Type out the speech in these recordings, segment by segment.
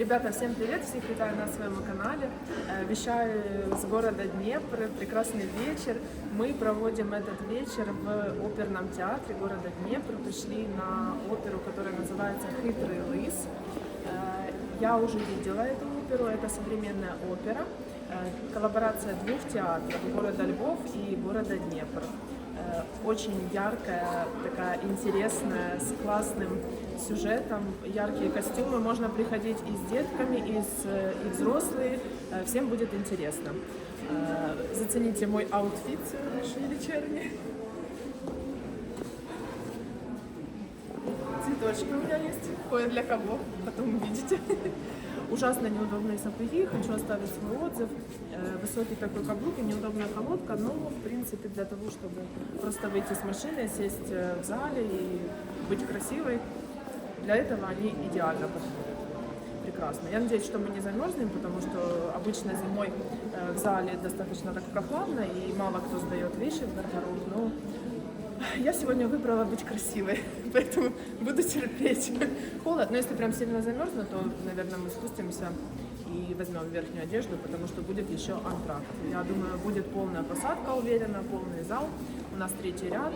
Ребята, всем привет! Всех витаю на своем канале. Э, Вещаю с города Днепр. Прекрасный вечер. Мы проводим этот вечер в оперном театре города Днепр. Пришли на оперу, которая называется «Хитрый лыс». Э, Я уже видела эту оперу. Это современная опера. Э, Коллаборация двух театров города Львов и города Днепр. Э, Очень яркая, такая интересная, с классным сюжетом, яркие костюмы. Можно приходить и с детками, и, с, и взрослые. Э, Всем будет интересно. Э, Зацените мой аутфит сегодняшний вечерний. Цветочки у меня есть. Кое для кого, потом увидите. Ужасно неудобные сапоги, хочу оставить свой отзыв. Э, Высокий такой каблук и неудобная колодка, но в принципе для того, чтобы просто выйти с машины, сесть в зале и быть красивой, для этого они идеально подходят. Прекрасно. Я надеюсь, что мы не замерзнем, потому что обычно зимой э, в зале достаточно так прохладно и мало кто сдает вещи в гардероб, но я сегодня выбрала быть красивой, поэтому буду терпеть. Холод, но если прям сильно замерзну, то, наверное, мы спустимся и возьмем верхнюю одежду, потому что будет еще антракт. Я думаю, будет полная посадка, уверена, полный зал. У нас третий ряд.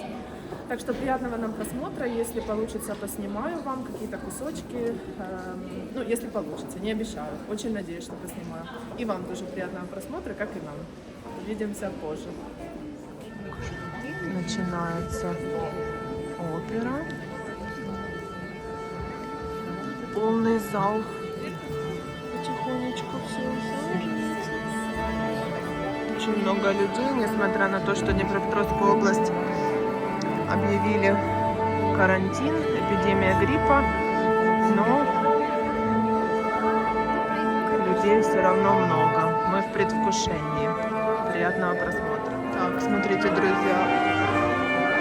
Так что приятного нам просмотра. Если получится, поснимаю вам какие-то кусочки. Эм, ну, если получится, не обещаю. Очень надеюсь, что поснимаю. И вам тоже приятного просмотра, как и нам. Увидимся позже. Начинается опера. Полный зал. Потихонечку все усаживаются. Очень много людей, несмотря на то, что Днепропетровскую область объявили карантин, эпидемия гриппа, но людей все равно много. Мы в предвкушении. Приятного просмотра. Так, смотрите, друзья,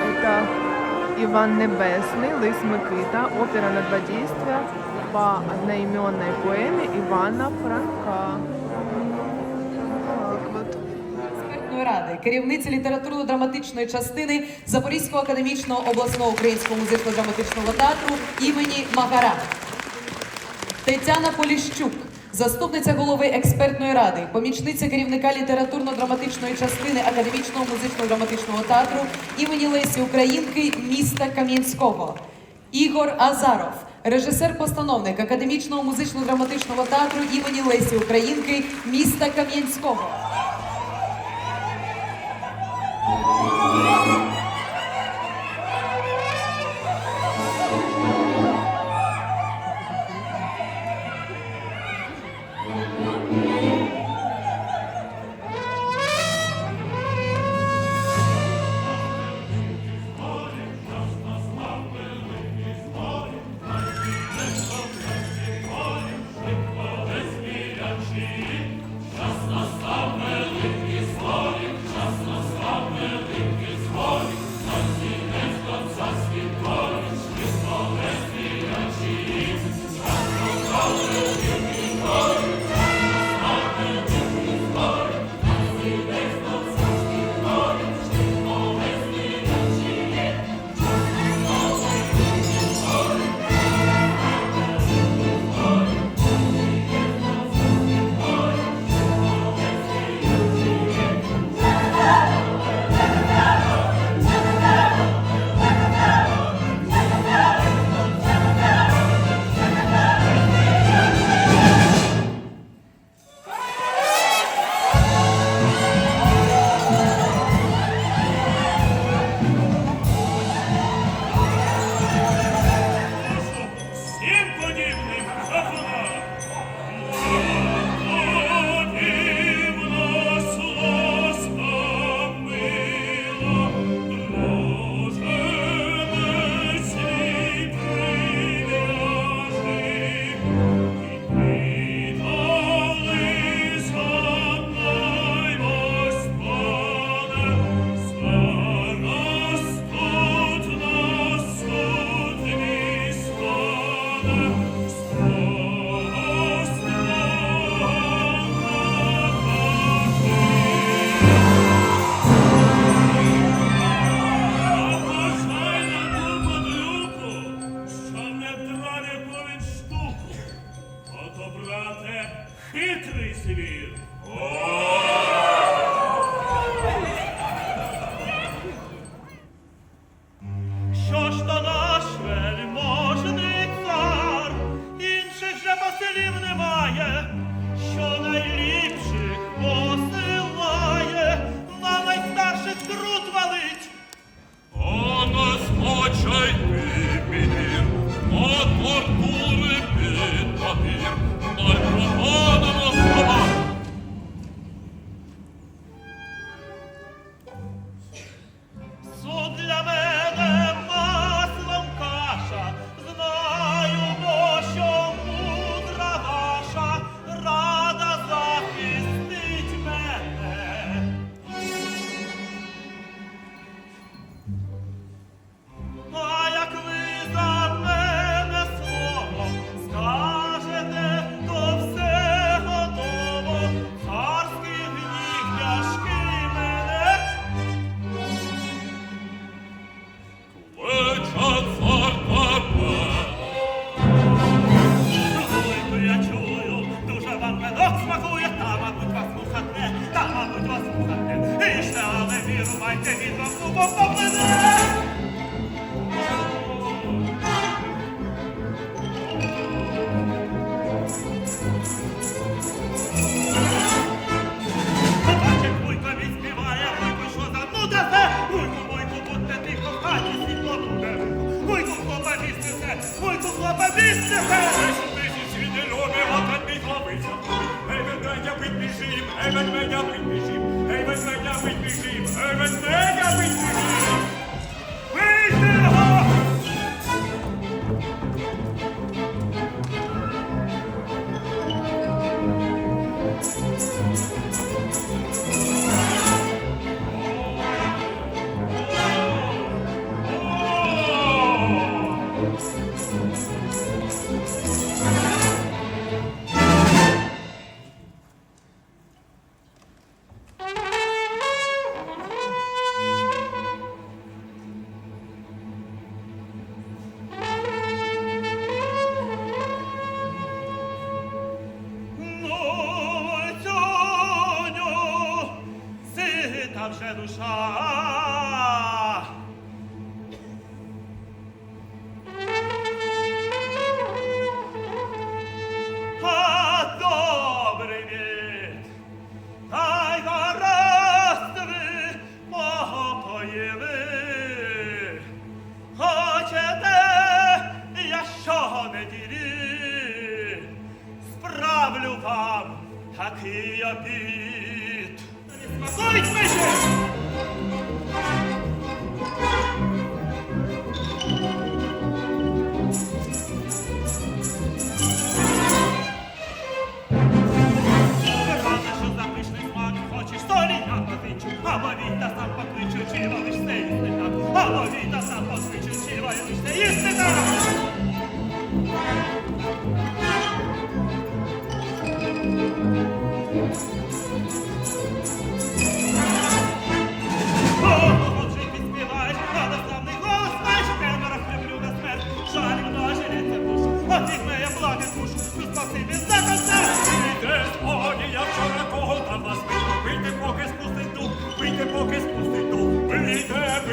это Иван Небесный, Лыс Микита, опера на два действия по одноименной поэме Ивана Франка. Ради, керівниця літературно-драматичної частини Запорізького академічного обласного українського музично-драматичного театру імені Макара. Тетяна Поліщук, заступниця голови експертної ради, помічниця керівника літературно-драматичної частини Академічного музично-драматичного театру імені Лесі Українки міста Кам'янського. Ігор Азаров, режисер-постановник Академічного музично-драматичного театру імені Лесі Українки міста Кам'янського. быть бежим, эй, ведмедя быть бежим, эй, ведмедя быть бежим, эй, ведмедя быть бежим.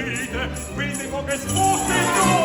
vite, guide con che tu!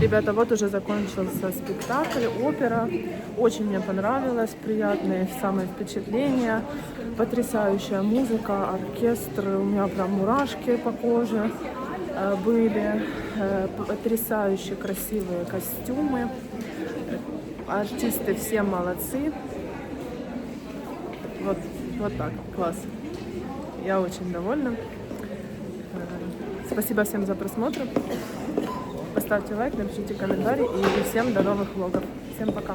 Ребята, вот уже закончился спектакль, опера. Очень мне понравилось, приятные самые впечатления, потрясающая музыка, оркестр, у меня прям мурашки по коже э, были, э, потрясающие красивые костюмы, артисты все молодцы. Вот, вот так, класс. Я очень довольна. Э, Спасибо всем за просмотр. Поставьте лайк, напишите комментарий и всем до новых влогов. Всем пока.